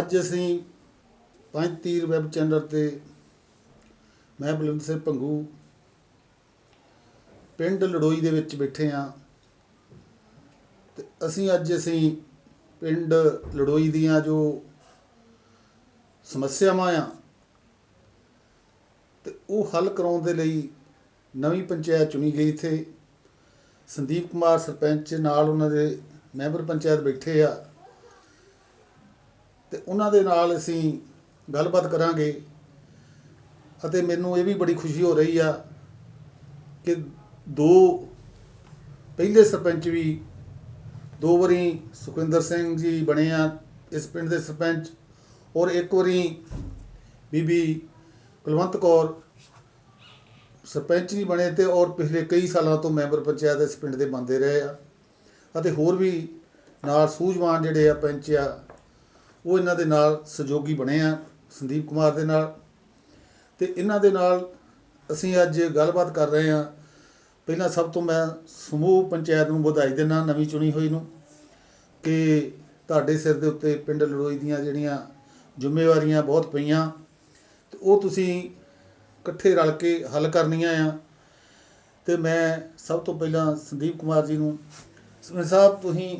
ਅੱਜ ਅਸੀਂ ਪੰਜ ਤੀਰ ਵੈਬ ਚੈਨਲ ਤੇ ਮੈਂ ਬਲਵੰਤ ਸਿੰਘ ਭੰਗੂ ਪਿੰਡ ਲੜੋਈ ਦੇ ਵਿੱਚ ਬੈਠੇ ਹਾਂ ਤੇ ਅਸੀਂ ਅੱਜ ਅਸੀਂ ਪਿੰਡ ਲੜੋਈ ਦੀਆਂ ਜੋ ਸਮੱਸਿਆਵਾਂ ਆ ਤੇ ਉਹ ਹੱਲ ਕਰਾਉਣ ਦੇ ਲਈ ਨਵੀਂ ਪੰਚਾਇਤ ਚੁਣੀ ਗਈ ਇੱਥੇ। ਸੰਦੀਪ ਕੁਮਾਰ ਸਰਪੰਚ ਨਾਲ ਉਹਨਾਂ ਦੇ ਮੈਂਬਰ ਪੰਚਾਇਤ ਬੈਠੇ ਆ। ਤੇ ਉਹਨਾਂ ਦੇ ਨਾਲ ਅਸੀਂ ਗੱਲਬਾਤ ਕਰਾਂਗੇ ਅਤੇ ਮੈਨੂੰ ਇਹ ਵੀ ਬੜੀ ਖੁਸ਼ੀ ਹੋ ਰਹੀ ਆ ਕਿ ਦੋ ਪਹਿਲੇ ਸਰਪੰਚ ਵੀ ਦੋ ਵਾਰੀ ਸੁਖਵਿੰਦਰ ਸਿੰਘ ਜੀ ਬਣੇ ਆ ਇਸ ਪਿੰਡ ਦੇ ਸਰਪੰਚ ਔਰ ਇੱਕ ਵਾਰੀ ਬੀਬੀ ਕੁਲਵੰਤ ਕੌਰ ਸਰਪੰਚ ਜੀ ਬਣੇ ਤੇ ਔਰ ਪਿਛਲੇ ਕਈ ਸਾਲਾਂ ਤੋਂ ਮੈਂਬਰ ਪੰਚਾਇਤ ਇਸ ਪਿੰਡ ਦੇ ਬੰਦੇ ਰਹੇ ਆ ਅਤੇ ਹੋਰ ਵੀ ਨਾਲ ਸੂਝਵਾਨ ਜਿਹੜੇ ਆ ਪੰਚ ਆ ਉਹ ਇਹਨਾਂ ਦੇ ਨਾਲ ਸਹਿਯੋਗੀ ਬਣੇ ਆ, ਸੰਦੀਪ ਕੁਮਾਰ ਦੇ ਨਾਲ। ਤੇ ਇਹਨਾਂ ਦੇ ਨਾਲ ਅਸੀਂ ਅੱਜ ਗੱਲਬਾਤ ਕਰ ਰਹੇ ਹਾਂ। ਪਹਿਲਾਂ ਸਭ ਤੋਂ ਮੈਂ ਸਮੂਹ ਪੰਚਾਇਤ ਨੂੰ ਵਧਾਈ ਦੇਣਾ ਨਵੀਂ ਚੁਣੀ ਹੋਈ ਨੂੰ, ਕਿ ਤੁਹਾਡੇ ਸਿਰ ਦੇ ਉੱਤੇ ਪਿੰਡ ਲੜੋਈ ਦੀਆਂ ਜਿਹੜੀਆਂ ਜ਼ਿੰਮੇਵਾਰੀਆਂ ਬਹੁਤ ਪਈਆਂ, ਤੇ ਉਹ ਤੁਸੀਂ ਇਕੱਠੇ ਰਲ ਕੇ ਹੱਲ ਕਰਨੀਆਂ ਆ। ਤੇ ਮੈਂ ਸਭ ਤੋਂ ਪਹਿਲਾਂ ਸੰਦੀਪ ਕੁਮਾਰ ਜੀ ਨੂੰ ਸਰਪੰਚ ਸਾਹਿਬ, ਤੁਸੀਂ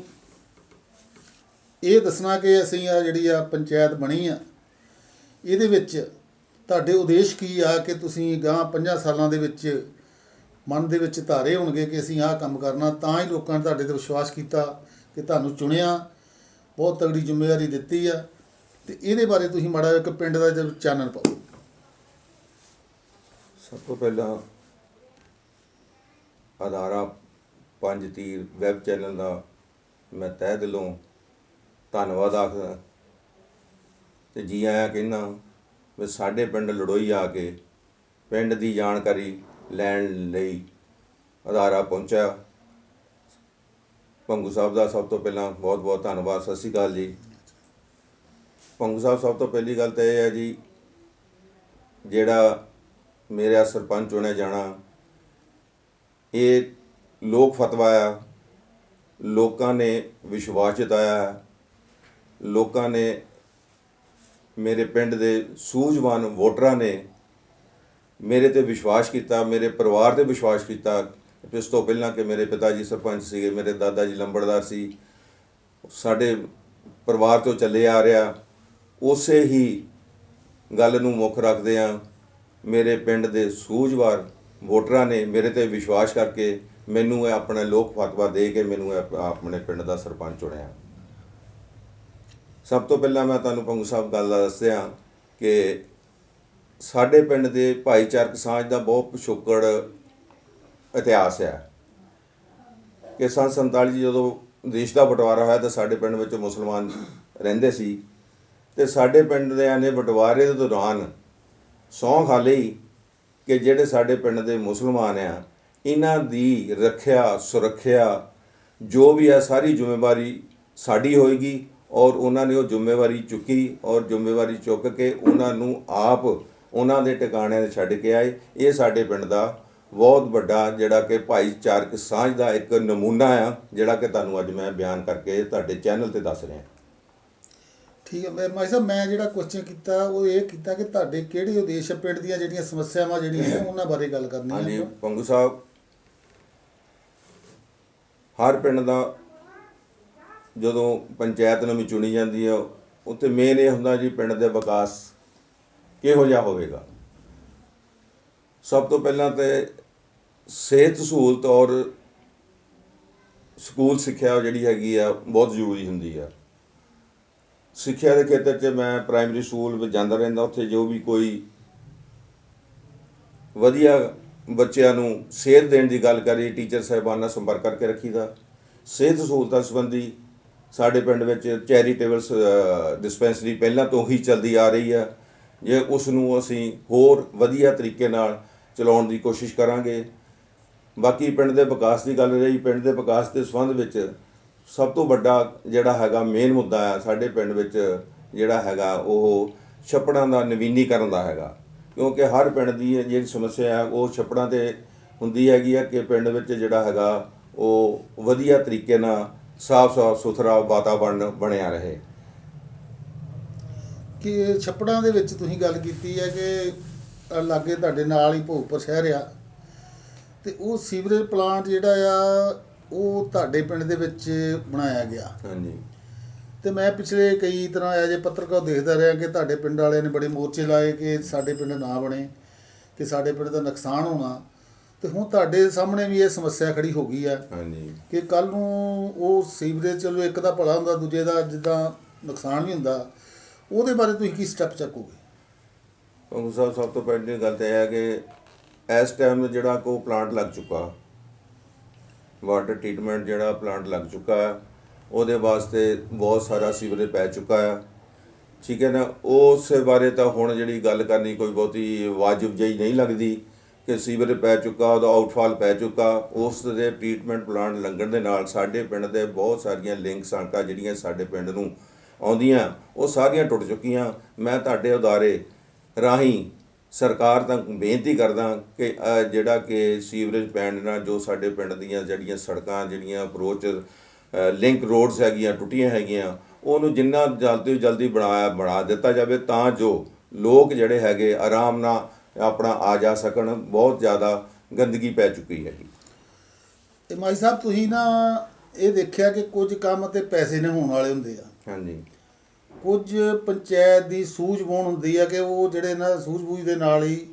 ਇਹ ਦੱਸਣਾ ਕਿ ਅਸੀਂ ਆ ਜਿਹੜੀ ਆ ਪੰਚਾਇਤ ਬਣੀ ਆ, ਇਹਦੇ ਵਿੱਚ ਤੁਹਾਡੇ ਉਦੇਸ਼ ਕੀ ਆ ਕਿ ਤੁਸੀਂ ਗਾਂ 5 ਸਾਲਾਂ ਦੇ ਵਿੱਚ ਮਨ ਦੇ ਵਿੱਚ ਧਾਰੇ ਹੋਣਗੇ ਕਿ ਅਸੀਂ ਆਹ ਕੰਮ ਕਰਨਾ, ਤਾਂ ਹੀ ਲੋਕਾਂ ਨੇ ਤੁਹਾਡੇ ਤੇ ਵਿਸ਼ਵਾਸ ਕੀਤਾ ਕਿ ਤੁਹਾਨੂੰ ਚੁਣਿਆ, ਬਹੁਤ ਤਗੜੀ ਜ਼ਿੰਮੇਵਾਰੀ ਦਿੱਤੀ ਆ। ਤੇ ਇਹਦੇ ਬਾਰੇ ਤੁਸੀਂ ਮਾੜਾ ਇੱਕ ਪਿੰਡ ਦਾ ਜਦ ਚਾਨਣ ਪਾਓ। ਸਭ ਤੋਂ ਪਹਿਲਾਂ ਅਦਾਰਾ ਪੰਜ ਤੀਰ ਵੈਬ ਚੈਨਲ ਦਾ ਮੈਂ ਤਹਿ ਦਿਲੋਂ ਧੰਨਵਾਦ ਆਖਦਾ। ਤੇ ਜੀ ਆਇਆ ਕਹਿੰਦਾ ਵੀ ਸਾਡੇ ਪਿੰਡ ਲੜੋਈ ਆ ਕੇ ਪਿੰਡ ਦੀ ਜਾਣਕਾਰੀ ਲੈਣ ਲਈ ਅਦਾਰਾ ਪਹੁੰਚਿਆ। ਪੰਗੂ ਸਾਹਿਬ ਦਾ ਸਭ ਤੋਂ ਪਹਿਲਾਂ ਬਹੁਤ ਬਹੁਤ ਧੰਨਵਾਦ। ਸਤਿ ਸ਼੍ਰੀ ਅਕਾਲ ਜੀ। ਪੰਗੂ ਸਾਹਿਬ, ਸਭ ਤੋਂ ਪਹਿਲੀ ਗੱਲ ਤਾਂ ਇਹ ਹੈ ਜੀ, ਜਿਹੜਾ ਮੇਰਾ ਸਰਪੰਚ ਚੁਣਿਆ ਜਾਣਾ, ਇਹ ਲੋਕ ਫਤਵਾ ਆ। ਲੋਕਾਂ ਨੇ ਵਿਸ਼ਵਾਸ ਜਤਾਇਆ। ਹੈ। ਲੋਕਾਂ ਨੇ ਮੇਰੇ ਪਿੰਡ ਦੇ ਸੂਝਵਾਨ ਵੋਟਰਾਂ ਨੇ ਮੇਰੇ ਤੇ ਵਿਸ਼ਵਾਸ ਕੀਤਾ, ਮੇਰੇ ਪਰਿਵਾਰ ਤੇ ਵਿਸ਼ਵਾਸ ਕੀਤਾ। ਇਸ ਤੋਂ ਪਹਿਲਾਂ ਕਿ ਮੇਰੇ ਪਿਤਾ ਜੀ ਸਰਪੰਚ ਸੀਗੇ, ਮੇਰੇ ਦਾਦਾ ਜੀ ਲੰਬੜਦਾਰ ਸੀ, ਸਾਡੇ ਪਰਿਵਾਰ ਤੋਂ ਚੱਲੇ ਆ ਰਿਹਾ। ਉਸੇ ਹੀ ਗੱਲ ਨੂੰ ਮੁੱਖ ਰੱਖਦੇ ਆ ਮੇਰੇ ਪਿੰਡ ਦੇ ਸੂਝਵਾਰ ਵੋਟਰਾਂ ਨੇ ਮੇਰੇ ਤੇ ਵਿਸ਼ਵਾਸ ਕਰਕੇ ਮੈਨੂੰ ਇਹ ਆਪਣਾ ਲੋਕ ਫਤਵਾ ਦੇ ਕੇ ਮੈਨੂੰ ਆਪਣੇ ਪਿੰਡ ਦਾ ਸਰਪੰਚ ਚੁਣਿਆ। ਸਭ ਤੋਂ ਪਹਿਲਾਂ ਮੈਂ ਤੁਹਾਨੂੰ ਪੰਗੂ ਸਾਹਿਬ ਗੱਲ ਦਾ ਦੱਸਿਆ ਕਿ ਸਾਡੇ ਪਿੰਡ ਦੇ ਭਾਈਚਾਰਕ ਸਾਂਝ ਦਾ ਬਹੁਤ ਪਿਛੋਕੜ ਇਤਿਹਾਸ ਹੈ। ਕਿ ਸੰਨ 47 ਜਦੋਂ ਦੇਸ਼ ਦਾ ਬਟਵਾਰਾ ਹੋਇਆ ਤਾਂ ਸਾਡੇ ਪਿੰਡ ਵਿੱਚ ਮੁਸਲਮਾਨ ਰਹਿੰਦੇ ਸੀ ਤੇ ਸਾਡੇ ਪਿੰਡ ਦੇ ਨੇ ਬਟਵਾਰੇ ਦੇ ਦੌਰਾਨ ਸਹੁੰ ਖਾ ਲਈ ਕਿ ਜਿਹੜੇ ਸਾਡੇ ਪਿੰਡ ਦੇ ਮੁਸਲਮਾਨ ਆ, ਇਹਨਾਂ ਦੀ ਰੱਖਿਆ, ਸੁਰੱਖਿਆ ਜੋ ਵੀ ਆ, ਸਾਰੀ ਜ਼ਿੰਮੇਵਾਰੀ ਸਾਡੀ ਹੋਏਗੀ। ਔਰ ਉਹਨਾਂ ਨੇ ਉਹ ਜ਼ਿੰਮੇਵਾਰੀ ਚੁੱਕੀ ਔਰ ਜ਼ਿੰਮੇਵਾਰੀ ਚੁੱਕ ਕੇ ਉਹਨਾਂ ਨੂੰ ਆਪ ਉਹਨਾਂ ਦੇ ਟਿਕਾਣਿਆਂ ਤੇ ਛੱਡ ਕੇ ਆਏ। ਇਹ ਸਾਡੇ ਪਿੰਡ ਦਾ ਬਹੁਤ ਵੱਡਾ ਜਿਹੜਾ ਕਿ ਭਾਈਚਾਰਕ ਸਾਂਝ ਦਾ ਇੱਕ ਨਮੂਨਾ ਆ ਜਿਹੜਾ ਕਿ ਤੁਹਾਨੂੰ ਅੱਜ ਮੈਂ ਬਿਆਨ ਕਰਕੇ ਤੁਹਾਡੇ ਚੈਨਲ ਤੇ ਦੱਸ ਰਿਹਾ। ਠੀਕ ਹੈ ਮੈਂ ਮਾਈ ਸਾਹਿਬ ਮੈਂ ਜਿਹੜਾ ਕੁਐਸਚਨ ਕੀਤਾ ਉਹ ਇਹ ਕੀਤਾ ਕਿ ਤੁਹਾਡੇ ਕਿਹੜੇ ਉਦੇਸ਼ ਪਿੰਡ ਦੀਆਂ ਜਿਹੜੀਆਂ ਸਮੱਸਿਆਵਾਂ ਜਿਹੜੀਆਂ ਆ ਉਹਨਾਂ ਬਾਰੇ ਗੱਲ ਕਰਨੀ ਹਾਂਜੀ ਹੈ ਪੰਗੂ ਸਾਹਿਬ ਹਰ ਪਿੰਡ ਦਾ ਜਦੋਂ ਪੰਚਾਇਤ ਨੂੰ ਵੀ ਚੁਣੀ ਜਾਂਦੀ ਹੈ, ਉੱਥੇ ਮੇਨ ਇਹ ਹੁੰਦਾ ਜੀ ਪਿੰਡ ਦੇ ਵਿਕਾਸ ਕਿਹੋ ਜਿਹਾ ਹੋਵੇਗਾ। ਸਭ ਤੋਂ ਪਹਿਲਾਂ ਤੇ ਸਿਹਤ ਸਹੂਲਤ ਔਰ ਸਕੂਲ ਸਿੱਖਿਆ ਜਿਹੜੀ ਹੈਗੀ ਆ, ਬਹੁਤ ਜ਼ਰੂਰੀ ਹੁੰਦੀ ਆ। ਸਿੱਖਿਆ ਦੇ ਖੇਤਰ 'ਚ ਮੈਂ ਪ੍ਰਾਇਮਰੀ ਸਕੂਲ ਵਿੱਚ ਜਾਂਦਾ ਰਹਿੰਦਾ, ਉੱਥੇ ਜੋ ਵੀ ਕੋਈ ਵਧੀਆ ਬੱਚਿਆਂ ਨੂੰ ਸਿਹਤ ਦੇਣ ਦੀ ਗੱਲ ਕਰੀ ਟੀਚਰ ਸਾਹਿਬਾਨ ਨਾਲ ਸੰਪਰਕ ਕਰਕੇ ਰੱਖੀਦਾ। ਸਿਹਤ ਸਹੂਲਤਾਂ ਸੰਬੰਧੀ ਸਾਡੇ ਪਿੰਡ ਵਿੱਚ ਚੈਰੀਟੇਬਲ ਡਿਸਪੈਂਸਰੀ ਪਹਿਲਾਂ ਤੋਂ ਹੀ ਚੱਲਦੀ ਆ ਰਹੀ ਹੈ ਜੇ ਉਸ ਨੂੰ ਅਸੀਂ ਹੋਰ ਵਧੀਆ ਤਰੀਕੇ ਨਾਲ ਚਲਾਉਣ ਦੀ ਕੋਸ਼ਿਸ਼ ਕਰਾਂਗੇ। ਬਾਕੀ ਪਿੰਡ ਦੇ ਵਿਕਾਸ ਦੀ ਗੱਲ ਰਹੀ, ਪਿੰਡ ਦੇ ਵਿਕਾਸ ਦੇ ਸੰਬੰਧ ਵਿੱਚ ਸਭ ਤੋਂ ਵੱਡਾ ਜਿਹੜਾ ਹੈਗਾ ਮੇਨ ਮੁੱਦਾ ਆ ਸਾਡੇ ਪਿੰਡ ਵਿੱਚ ਜਿਹੜਾ ਹੈਗਾ ਉਹ ਛੱਪੜਾਂ ਦਾ ਨਵੀਨੀਕਰਨ ਦਾ ਹੈਗਾ। ਕਿਉਂਕਿ ਹਰ ਪਿੰਡ ਦੀ ਜਿਹੜੀ ਸਮੱਸਿਆ ਹੈ ਉਹ ਛੱਪੜਾਂ ਤੇ ਹੁੰਦੀ ਹੈਗੀ ਆ ਕਿ ਪਿੰਡ ਵਿੱਚ ਜਿਹੜਾ ਹੈਗਾ ਉਹ ਵਧੀਆ ਤਰੀਕੇ ਨਾਲ ਸਾਫ਼ ਸਾਫ਼ ਸੁਥਰਾ ਵਾਤਾਵਰਣ ਬਣਿਆ ਰਹੇ। ਕਿ ਛੱਪੜਾਂ ਦੇ ਵਿੱਚ ਤੁਸੀਂ ਗੱਲ ਕੀਤੀ ਹੈ ਕਿ ਲਾਗੇ ਤੁਹਾਡੇ ਨਾਲ ਹੀ ਭੋਗਪੁਰ ਸ਼ਹਿਰ ਆ ਤੇ ਉਹ ਸੀਵਰੇਜ ਪਲਾਂਟ ਜਿਹੜਾ ਆ ਉਹ ਤੁਹਾਡੇ ਪਿੰਡ ਦੇ ਵਿੱਚ ਬਣਾਇਆ ਗਿਆ। ਹਾਂਜੀ। ਤੇ ਮੈਂ ਪਿਛਲੇ ਕਈ ਤਰ੍ਹਾਂ ਐਜੇ ਪੱਤਰਕਾਰ ਦੇਖਦਾ ਰਿਹਾ ਕਿ ਤੁਹਾਡੇ ਪਿੰਡ ਵਾਲਿਆਂ ਨੇ ਬੜੇ ਮੋਰਚੇ ਲਾਏ ਕਿ ਸਾਡੇ ਪਿੰਡ ਨਾ ਬਣੇ ਕਿ ਸਾਡੇ ਪਿੰਡ ਦਾ ਨੁਕਸਾਨ ਹੋਣਾ। ਤੇ ਹੁਣ ਤੁਹਾਡੇ ਸਾਹਮਣੇ ਵੀ ਇਹ ਸਮੱਸਿਆ ਖੜੀ ਹੋ ਗਈ ਆ ਹਾਂਜੀ। ਕਿ ਕੱਲ ਨੂੰ ਉਹ ਸੀਵਰੇਜ ਚਲੋ ਇੱਕ ਦਾ ਭਲਾ ਹੁੰਦਾ ਦੂਜੇ ਦਾ ਜਿੱਦਾਂ ਨੁਕਸਾਨ ਵੀ ਹੁੰਦਾ ਉਹਦੇ ਬਾਰੇ ਤੁਸੀਂ ਕੀ ਸਟੈਪ ਚੱਕੋਗੇ? ਪੰਗੂ ਸਾਹਿਬ ਸਭ ਤੋਂ ਪਹਿਲੀ ਗੱਲ ਤਾਂ ਇਹ ਹੈ ਕਿ ਇਸ ਟਾਈਮ ਜਿਹੜਾ ਕੋ ਪਲਾਂਟ ਲੱਗ ਚੁੱਕਾ ਵਾਟਰ ਟ੍ਰੀਟਮੈਂਟ ਜਿਹੜਾ ਪਲਾਂਟ ਲੱਗ ਚੁੱਕਾ ਹੈ ਉਹਦੇ ਵਾਸਤੇ ਬਹੁਤ ਸਾਰਾ ਸੀਵਰੇਜ ਪੈ ਚੁੱਕਾ ਹੈ। ਠੀਕ ਹੈ ਨਾ? ਉਸ ਬਾਰੇ ਤਾਂ ਹੁਣ ਜਿਹੜੀ ਗੱਲ ਕਰਨੀ ਕੋਈ ਬਹੁਤੀ ਵਾਜਬ ਜਿਹੀ ਨਹੀਂ ਲੱਗਦੀ। ਕਿ ਸੀਵਰੇਜ ਪੈ ਚੁੱਕਾ, ਉਹਦਾ ਆਊਟਫਾਲ ਪੈ ਚੁੱਕਾ, ਉਸ ਦੇ ਟ੍ਰੀਟਮੈਂਟ ਪਲਾਂਟ ਲੰਘਣ ਦੇ ਨਾਲ ਸਾਡੇ ਪਿੰਡ ਦੇ ਬਹੁਤ ਸਾਰੀਆਂ ਲਿੰਕ ਸੜਕਾਂ ਜਿਹੜੀਆਂ ਸਾਡੇ ਪਿੰਡ ਨੂੰ ਆਉਂਦੀਆਂ, ਉਹ ਸਾਰੀਆਂ ਟੁੱਟ ਚੁੱਕੀਆਂ। ਮੈਂ ਤੁਹਾਡੇ ਉਦਾਰੇ ਰਾਹੀਂ ਸਰਕਾਰ ਤੱਕ ਬੇਨਤੀ ਕਰਦਾ ਕਿ ਜਿਹੜਾ ਕਿ ਸੀਵਰੇਜ ਪੈਣ ਨਾਲ ਜੋ ਸਾਡੇ ਪਿੰਡ ਦੀਆਂ ਜਿਹੜੀਆਂ ਸੜਕਾਂ, ਜਿਹੜੀਆਂ ਅਪਰੋਚ ਲਿੰਕ ਰੋਡਸ ਹੈਗੀਆਂ, ਟੁੱਟੀਆਂ ਹੈਗੀਆਂ, ਉਹਨੂੰ ਜਿੰਨਾ ਜਲਦੀ ਤੋਂ ਜਲਦੀ ਬਣਾਇਆ ਬਣਾ ਦਿੱਤਾ ਜਾਵੇ, ਤਾਂ ਜੋ ਲੋਕ ਜਿਹੜੇ ਹੈਗੇ ਆਰਾਮ ਨਾਲ ਆਪਣਾ ਆ ਜਾ ਸਕਣ ਬਹੁਤ ਜ਼ਿਆਦਾ ਗੰਦਗੀ ਪੈ ਚੁੱਕੀ ਹੈਗੀ ਤੇ ਮਾਈ ਸਾਹਿਬ ਤੁਸੀਂ ਨਾ ਇਹ ਦੇਖਿਆ ਕਿ ਕੁਝ ਕੰਮ ਤੇ ਪੈਸੇ ਨੇ ਹੋਣ ਵਾਲੇ ਹੁੰਦੇ ਆ। ਹਾਂਜੀ। ਕੁਝ ਪੰਚਾਇਤ ਦੀ ਸੂਝ-ਬੂਝ ਹੁੰਦੀ ਆ ਕਿ ਉਹ ਜਿਹੜੇ ਨਾ ਸੂਝ-ਬੂਝ ਦੇ ਨਾਲ ਹੀ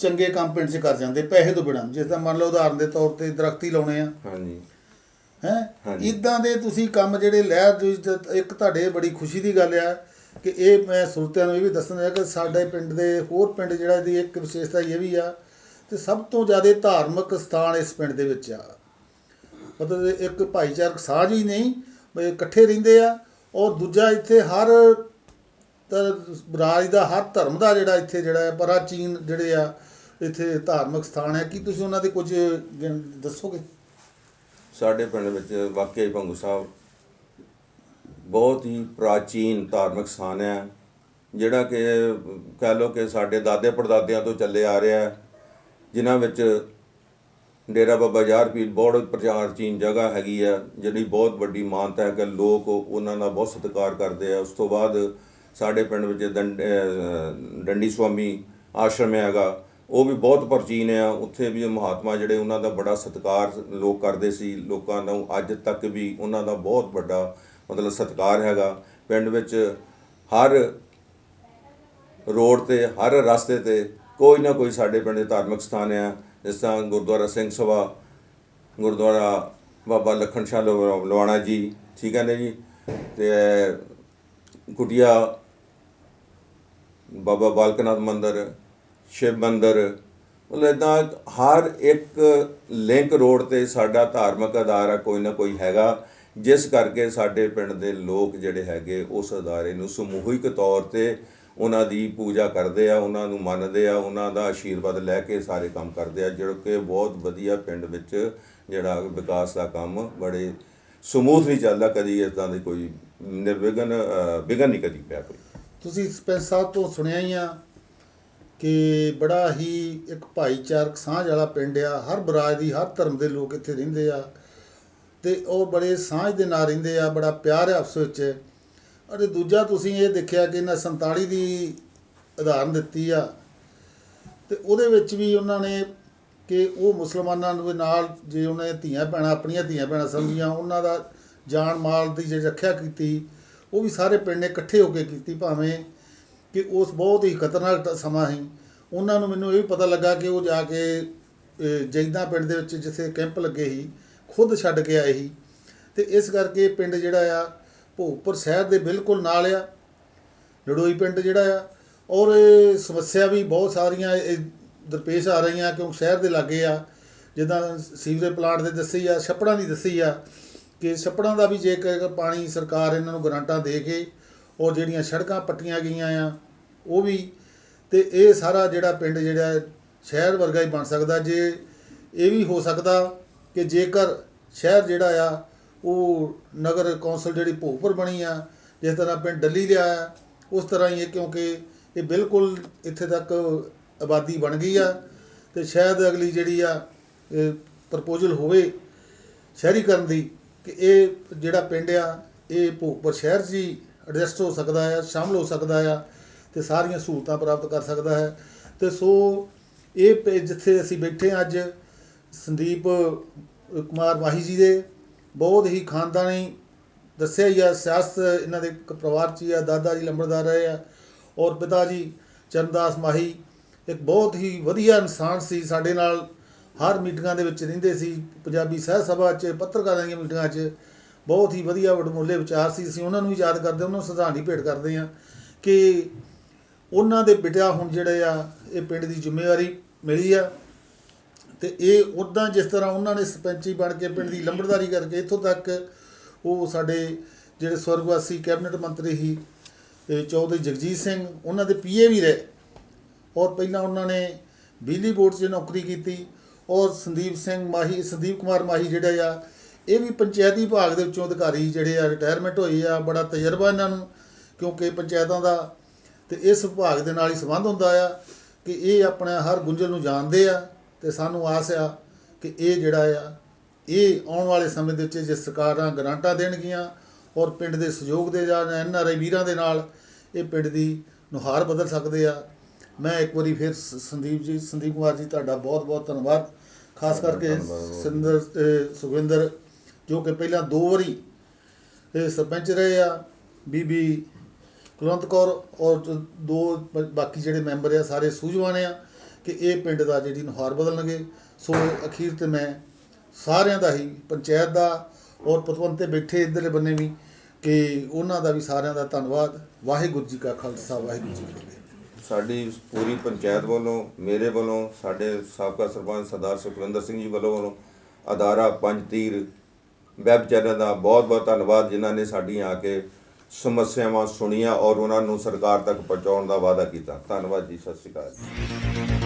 ਚੰਗੇ ਕੰਮ ਪਿੰਡ 'ਚ ਕਰ ਜਾਂਦੇ ਪੈਸੇ ਤੋਂ ਬਿਨਾਂ। ਜਿਸ ਦਾ ਮੰਨ ਲਓ ਉਦਾਹਰਨ ਦੇ ਤੌਰ ਤੇ ਦਰਖਤੀ ਲਾਉਣੇ ਆ। ਹਾਂਜੀ। ਹੈ। ਇਦਾਂ ਦੇ ਤੁਸੀਂ ਕੰਮ ਜਿਹੜੇ ਲਹਿਰ ਇੱਕ ਤੁਹਾਡੇ ਬੜੀ ਖੁਸ਼ੀ ਦੀ ਗੱਲ ਆ ਕਿ ਇਹ ਮੈਂ ਸਰੋਤਿਆਂ ਨੂੰ ਇਹ ਵੀ ਦੱਸਣਾ ਹੈ ਕਿ ਸਾਡੇ ਪਿੰਡ ਦੇ ਹੋਰ ਪਿੰਡ ਜਿਹੜਾ ਦੀ ਇੱਕ ਵਿਸ਼ੇਸ਼ਤਾ ਇਹ ਵੀ ਆ ਤੇ ਸਭ ਤੋਂ ਜ਼ਿਆਦਾ ਧਾਰਮਿਕ ਸਥਾਨ ਇਸ ਪਿੰਡ ਦੇ ਵਿੱਚ ਆ। ਮਤਲਬ ਇੱਕ ਭਾਈਚਾਰਕ ਸਾਂਝ ਹੀ ਨਹੀਂ, ਵੀ ਇਕੱਠੇ ਰਹਿੰਦੇ ਆ ਔਰ ਦੂਜਾ ਇੱਥੇ ਹਰ ਰਾਜ ਦਾ, ਹਰ ਧਰਮ ਦਾ ਜਿਹੜਾ ਇੱਥੇ ਜਿਹੜਾ ਪ੍ਰਾਚੀਨ ਜਿਹੜੇ ਆ, ਇੱਥੇ ਧਾਰਮਿਕ ਸਥਾਨ ਹੈ। ਕੀ ਤੁਸੀਂ ਉਹਨਾਂ ਦੇ ਕੁਝ ਦੱਸੋਗੇ? ਸਾਡੇ ਪਿੰਡ ਵਿੱਚ ਵਾਕਿਆ ਹੀ ਭੰਗੂ ਸਾਹਿਬ ਬਹੁਤ ਹੀ ਪ੍ਰਾਚੀਨ ਧਾਰਮਿਕ ਸਥਾਨ ਹੈ, ਜਿਹੜਾ ਕਿ ਕਹਿ ਲਓ ਕਿ ਸਾਡੇ ਦਾਦੇ ਪੜਦਾਦਿਆਂ ਤੋਂ ਚੱਲੇ ਆ ਰਿਹਾ ਹੈ, ਜਿਨ੍ਹਾਂ ਵਿੱਚ ਡੇਰਾ ਬਾਬਾ ਯਾਰ ਪੀਰ ਬਹੁਤ ਪ੍ਰਾਚੀਨ ਜਗ੍ਹਾ ਹੈਗੀ ਆ ਜਿਹੜੀ ਬਹੁਤ ਵੱਡੀ ਮਾਨਤਾ ਹੈ ਕਿ ਲੋਕ ਉਹਨਾਂ ਦਾ ਬਹੁਤ ਸਤਿਕਾਰ ਕਰਦੇ ਆ। ਉਸ ਤੋਂ ਬਾਅਦ ਸਾਡੇ ਪਿੰਡ ਵਿੱਚ ਦੰਡ- ਡੰਡੀ ਸੁਆਮੀ ਆਸ਼ਰਮ ਹੈਗਾ, ਉਹ ਵੀ ਬਹੁਤ ਪ੍ਰਾਚੀਨ ਆ ਉੱਥੇ ਵੀ ਮਹਾਤਮਾ ਜਿਹੜੇ ਉਹਨਾਂ ਦਾ ਬੜਾ ਸਤਿਕਾਰ ਲੋਕ ਕਰਦੇ ਸੀ, ਲੋਕਾਂ ਨੂੰ ਅੱਜ ਤੱਕ ਵੀ ਉਹਨਾਂ ਦਾ ਬਹੁਤ ਵੱਡਾ ਮਤਲਬ ਸਤਿਕਾਰ ਹੈਗਾ, ਪਿੰਡ ਵਿੱਚ ਹਰ ਰੋਡ ਤੇ, ਹਰ ਰਸਤੇ ਤੇ ਕੋਈ ਨਾ ਕੋਈ ਸਾਡੇ ਪਿੰਡ ਦੇ ਧਾਰਮਿਕ ਸਥਾਨ ਆ। ਜਿਸ ਤਰ੍ਹਾਂ ਗੁਰਦੁਆਰਾ ਸਿੰਘ ਸਭਾ, ਗੁਰਦੁਆਰਾ ਬਾਬਾ ਲਖਣ ਸ਼ਾਹ ਲਵਾ- ਲਵਾਣਾ ਜੀ, ਠੀਕ ਹੈ ਨੇ ਜੀ? ਤੇ ਕੁਟਿਆ ਬਾਬਾ ਬਾਲਕਨਾਥ ਮੰਦਰ, ਸ਼ਿਵ ਮੰਦਰ, ਮਤਲਬ ਇਦਾਂ ਹਰ ਇੱਕ ਲਿੰਕ ਰੋਡ ਤੇ ਸਾਡਾ ਧਾਰਮਿਕ ਅਦਾਰਾ ਕੋਈ ਨਾ ਕੋਈ ਹੈਗਾ। ਜਿਸ ਕਰਕੇ ਸਾਡੇ ਪਿੰਡ ਦੇ ਲੋਕ ਜਿਹੜੇ ਹੈਗੇ ਉਸ ਅਦਾਰੇ ਨੂੰ ਸਮੂਹਿਕ ਤੌਰ ਤੇ ਉਹਨਾਂ ਦੀ ਪੂਜਾ ਕਰਦੇ ਆ, ਉਹਨਾਂ ਨੂੰ ਮੰਨਦੇ ਆ, ਉਹਨਾਂ ਦਾ ਆਸ਼ੀਰਵਾਦ ਲੈ ਕੇ ਸਾਰੇ ਕੰਮ ਕਰਦੇ ਆ, ਜਿਹੜਾ ਕਿ ਬਹੁਤ ਵਧੀਆ ਪਿੰਡ ਵਿੱਚ ਜਿਹੜਾ ਵਿਕਾਸ ਦਾ ਕੰਮ ਬੜੇ ਸਮੂਥਲੀ ਚੱਲਦਾ, ਕਦੀ ਇਦਾਂ ਦੀ ਕੋਈ ਨਿਰਵਿਘਨ ਵਿਘਨ ਨਹੀਂ ਕਦੀ ਪਿਆ ਕੋਈ। ਤੁਸੀਂ ਸਰਪੰਚ ਸਾਹਿਬ ਤੋਂ ਸੁਣਿਆ ਹੀ ਆ ਕਿ ਬੜਾ ਹੀ ਇੱਕ ਭਾਈਚਾਰਕ ਸਾਂਝ ਵਾਲਾ ਪਿੰਡ ਆ, ਹਰ ਬਰਾਜ ਦੀ, ਹਰ ਧਰਮ ਦੇ ਲੋਕ ਇੱਥੇ ਰਹਿੰਦੇ ਆ। ਤੇ ਉਹ ਬੜੇ ਸਾਂਝ ਦੇ ਨਾਲ ਰਹਿੰਦੇ ਆ ਬੜਾ ਪਿਆਰ ਹੈ ਆਪਸ ਵਿੱਚ। ਅਤੇ ਦੂਜਾ ਤੁਸੀਂ ਇਹ ਦੇਖਿਆ ਕਿ ਇਹਨਾਂ 47 ਦੀ ਉਦਾਹਰਨ ਦਿੱਤੀ ਆ। ਤੇ ਉਹਦੇ ਵਿੱਚ ਵੀ ਉਹਨਾਂ ਨੇ ਕਿ ਉਹ ਮੁਸਲਮਾਨਾਂ ਦੇ ਨਾਲ ਜੇ ਉਹਨੇ ਧੀਆਂ ਭੈਣਾਂ ਆਪਣੀਆਂ ਧੀਆਂ ਭੈਣਾਂ ਸਮਝੀਆਂ ਉਹਨਾਂ ਦਾ ਜਾਨ ਮਾਲ ਦੀ ਜੇ ਰੱਖਿਆ ਕੀਤੀ ਉਹ ਵੀ ਸਾਰੇ ਪਿੰਡ ਨੇ ਇਕੱਠੇ ਹੋ ਕੇ ਕੀਤੀ ਭਾਵੇਂ ਕਿ ਉਸ ਬਹੁਤ ਹੀ ਖਤਰਨਾਕ ਟ- ਸਮਾਂ ਸੀ। ਉਹਨਾਂ ਨੂੰ ਮੈਨੂੰ ਇਹ ਵੀ ਪਤਾ ਲੱਗਾ ਕਿ ਉਹ ਜਾ ਕੇ ਅਹ, ਜੈਦਾ ਪਿੰਡ ਦੇ ਵਿੱਚ ਜਿੱਥੇ ਕੈਂਪ ਲੱਗੇ ਸੀ ਖੁਦ ਛੱਡ ਕੇ ਆਏ ਸੀ। ਤੇ ਇਸ ਕਰਕੇ ਪਿੰਡ ਜਿਹੜਾ ਆ, ਭੋਗਪੁਰ ਸ਼ਹਿਰ ਦੇ ਬਿਲਕੁਲ ਨਾਲ ਆ। ਲੜੋਈ ਪਿੰਡ ਜਿਹੜਾ ਆ। ਔਰ ਇਹ ਸਮੱਸਿਆ ਵੀ ਬਹੁਤ ਸਾਰੀਆਂ ਇਹ ਦਰਪੇਸ਼ ਆ ਰਹੀਆਂ, ਕਿਉਂਕਿ ਸ਼ਹਿਰ ਦੇ ਲਾਗੇ ਆ। ਜਿੱਦਾਂ ਸੀਵਰੇਜ ਪਲਾਂਟ ਦੇ ਦੱਸੀ ਆ, ਛੱਪੜਾਂ ਦੀ ਦੱਸੀ ਆ ਕਿ ਛੱਪੜਾਂ ਦਾ ਵੀ ਜੇਕਰ ਪਾਣੀ ਸਰਕਾਰ ਇਹਨਾਂ ਨੂੰ ਗਰਾਂਟਾਂ ਦੇ ਕੇ ਔਰ ਜਿਹੜੀਆਂ ਸੜਕਾਂ ਪੱਟੀਆਂ ਗਈਆਂ ਆ, ਉਹ ਵੀ ਤੇ ਇਹ ਸਾਰਾ ਜਿਹੜਾ ਪਿੰਡ ਜਿਹੜਾ ਸ਼ਹਿਰ ਵਰਗਾ ਹੀ ਬਣ ਸਕਦਾ। ਜੇ ਇਹ ਵੀ ਹੋ ਸਕਦਾ ਕਿ ਜੇਕਰ ਸ਼ਹਿਰ ਜਿਹੜਾ ਆ, ਉਹ ਨਗਰ ਕੌਂਸਲ ਜਿਹੜੀ ਭੋਗਪੁਰ ਬਣੀ ਆ, ਜਿਸ ਤਰ੍ਹਾਂ ਪਿੰਡ ਡੱਲੀ ਲਿਆ ਉਸ ਤਰ੍ਹਾਂ ਹੀ ਇਹ ਕਿਉਂਕਿ ਇਹ ਬਿਲਕੁਲ ਇੱਥੇ ਤੱਕ ਆਬਾਦੀ ਬਣ ਗਈ ਆ ਤੇ ਸ਼ਾਇਦ ਅਗਲੀ ਜਿਹੜੀ ਆ ਪ੍ਰਪੋਜ਼ਲ ਹੋਵੇ ਸ਼ਹਿਰੀਕਰਨ ਦੀ, ਕਿ ਇਹ ਜਿਹੜਾ ਪਿੰਡ ਆ, ਇਹ ਭੋਗਪੁਰ ਸ਼ਹਿਰ 'ਚ ਹੀ ਐਡਜਸਟ ਹੋ ਸਕਦਾ ਹੈ ਸ਼ਾਮਲ ਹੋ ਸਕਦਾ ਆ ਤੇ ਸਾਰੀਆਂ ਸਹੂਲਤਾਂ ਪ੍ਰਾਪਤ ਕਰ ਸਕਦਾ ਹੈ। ਤੇ ਸੋ ਇਹ ਪੇ- ਜਿੱਥੇ ਅਸੀਂ ਬੈਠੇ ਹਾਂ ਅੱਜ ਸੰਦੀਪ ਕੁਮਾਰ ਮਾਹੀ ਜੀ ਦੇ ਬਹੁਤ ਹੀ ਖਾਨਦਾਨੀ ਦੱਸਿਆ ਹੀ ਆ, ਸਿਆਸਤ ਇਹਨਾਂ ਦੇ ਪਰਿਵਾਰ 'ਚ ਹੀ ਆ, ਦਾਦਾ ਜੀ ਲੰਬੜਦਾਰ ਰਹੇ ਆ ਔਰ ਪਿਤਾ ਜੀ ਚਰਨਦਾਸ ਮਾਹੀ ਇੱਕ ਬਹੁਤ ਹੀ ਵਧੀਆ ਇਨਸਾਨ ਸੀ, ਸਾਡੇ ਨਾਲ ਹਰ ਮੀਟਿੰਗਾਂ ਦੇ ਵਿੱਚ ਰਹਿੰਦੇ ਸੀ, ਪੰਜਾਬੀ ਸਾਹਿਤ ਸਭਾ 'ਚ, ਪੱਤਰਕਾਰਾਂ ਦੀਆਂ ਮੀਟਿੰਗਾਂ 'ਚ, ਬਹੁਤ ਹੀ ਵਧੀਆ ਵਡਮੁੱਲੇ ਵਿਚਾਰ ਸੀ, ਅਸੀਂ ਉਹਨਾਂ ਨੂੰ ਵੀ ਯਾਦ ਕਰਦੇ ਉਹਨਾਂ ਨੂੰ ਸ਼ਰਧਾਂਜਲੀ ਭੇਟ ਕਰਦੇ ਹਾਂ ਕਿ ਉਹਨਾਂ ਦੇ ਬਿਟਾ ਹੁਣ ਜਿਹੜੇ ਆ, ਇਹ ਪਿੰਡ ਦੀ ਜ਼ਿੰਮੇਵਾਰੀ ਮਿਲੀ ਆ। ਤੇ ਇਹ ਉਦਾਂ ਜਿਸ ਤਰ੍ਹਾਂ ਉਹਨਾਂ ਨੇ ਸਰਪੰਚੀ ਬਣ ਕੇ ਪਿੰਡ ਦੀ ਲੰਬੜਦਾਰੀ ਕਰਕੇ ਇੱਥੋਂ ਤੱਕ ਉਹ ਸਾਡੇ ਜਿਹੜੇ ਸਵਰਗਵਾਸੀ ਕੈਬਨਿਟ ਮੰਤਰੀ ਸੀ, ਇਹ ਚੌਧਰੀ ਜਗਜੀਤ ਸਿੰਘ, ਉਹਨਾਂ ਦੇ ਪੀਏ ਵੀ ਰਹੇ। ਔਰ ਪਹਿਲਾਂ ਉਹਨਾਂ ਨੇ ਬਿਜਲੀ ਬੋਰਡ 'ਚ ਨੌਕਰੀ ਕੀਤੀ ਔਰ ਸੰਦੀਪ ਸਿੰਘ ਮਾਹੀ, ਸੰਦੀਪ ਕੁਮਾਰ ਮਾਹੀ ਜਿਹੜੇ ਆ, ਇਹ ਵੀ ਪੰਚਾਇਤੀ ਵਿਭਾਗ ਦੇ ਵਿੱਚੋਂ ਅਧਿਕਾਰੀ ਜਿਹੜੇ ਆ ਰਿਟਾਇਰਮੈਂਟ ਹੋਏ ਆ, ਬੜਾ ਤਜਰਬਾ ਇਹਨਾਂ ਨੂੰ, ਕਿਉਂਕਿ ਪੰਚਾਇਤਾਂ ਦਾ ਤੇ ਇਸ ਵਿਭਾਗ ਦੇ ਨਾਲ ਹੀ ਸੰਬੰਧ ਹੁੰਦਾ ਆ ਕਿ ਇਹ ਆਪਣਾ ਹਰ ਗੁੰਝਲ ਨੂੰ ਜਾਣਦੇ ਆ। ਤੇ ਸਾਨੂੰ ਆਸ ਆ ਕਿ ਇਹ ਜਿਹੜਾ ਆ ਇਹ ਆਉਣ ਵਾਲੇ ਸਮੇਂ ਦੇ ਵਿੱਚ ਜੇ ਸਰਕਾਰਾਂ ਗਰਾਂਟਾਂ ਦੇਣਗੀਆਂ ਔਰ ਪਿੰਡ ਦੇ ਸਹਿਯੋਗ ਦੇ ਜਾਂ ਐਨ ਆਰ ਆਈ ਵੀਰਾਂ ਦੇ ਨਾਲ ਇਹ ਪਿੰਡ ਦੀ ਨੁਹਾਰ ਬਦਲ ਸਕਦੇ ਆ ਮੈਂ ਇੱਕ ਵਾਰੀ ਫਿਰ ਸੰਦੀਪ ਜੀ ਸੰਦੀਪ ਕੁਮਾਰ ਜੀ ਤੁਹਾਡਾ ਬਹੁਤ ਬਹੁਤ ਧੰਨਵਾਦ ਖਾਸ ਕਰਕੇ। ਸਿੰਦਰ ਸੁਖਵਿੰਦਰ ਜੋ ਕਿ ਪਹਿਲਾਂ ਦੋ ਵਾਰੀ ਇਹ ਸਰਪੰਚ ਰਹੇ ਆ ਬੀਬੀ ਕੁਲਵੰਤ ਕੌਰ ਔਰ ਦੋ ਬਾਕੀ ਜਿਹੜੇ ਮੈਂਬਰ ਆ ਸਾਰੇ ਸੂਝਵਾਨ ਆ ਕਿ ਇਹ ਪਿੰਡ ਦਾ ਜਿਹੜੀ ਨੁਹਾਰ ਬਦਲਣਗੇ। ਸੋ ਅਖੀਰ ਤੇ ਮੈਂ ਸਾਰਿਆਂ ਦਾ ਹੀ, ਪੰਚਾਇਤ ਦਾ ਔਰ ਪਤਵੰਤੇ ਬੈਠੇ ਇਧਰਲੇ ਬੰਨੇ ਵੀ, ਕਿ ਉਹਨਾਂ ਦਾ ਵੀ ਸਾਰਿਆਂ ਦਾ ਧੰਨਵਾਦ। ਵਾਹਿਗੁਰੂ ਜੀ ਕਾ ਖਾਲਸਾ, ਵਾਹਿਗੁਰੂ ਜੀ ਕੀ ਫਤਿਹ। ਸਾਡੀ ਪੂਰੀ ਪੰਚਾਇਤ ਵੱਲੋਂ, ਮੇਰੇ ਵੱਲੋਂ, ਸਾਡੇ ਸਾਬਕਾ ਸਰਪੰਚ ਸਰਦਾਰ ਸੁਖਵਿੰਦਰ ਸਿੰਘ ਜੀ ਵੱਲੋਂ ਵੱਲੋਂ ਅਦਾਰਾ, ਪੰਜ ਤੀਰ, ਵੈਬ ਚੈਨਲ ਦਾ ਬਹੁਤ ਬਹੁਤ ਧੰਨਵਾਦ, ਜਿਨ੍ਹਾਂ ਨੇ ਸਾਡੀਆਂ ਆ ਕੇ ਸਮੱਸਿਆਵਾਂ ਸੁਣੀਆਂ ਔਰ ਉਹਨਾਂ ਨੂੰ ਸਰਕਾਰ ਤੱਕ ਪਹੁੰਚਾਉਣ ਦਾ ਵਾਅਦਾ ਕੀਤਾ। ਧੰਨਵਾਦ ਜੀ, ਸਤਿ ਸ਼੍ਰੀ ਅਕਾਲ।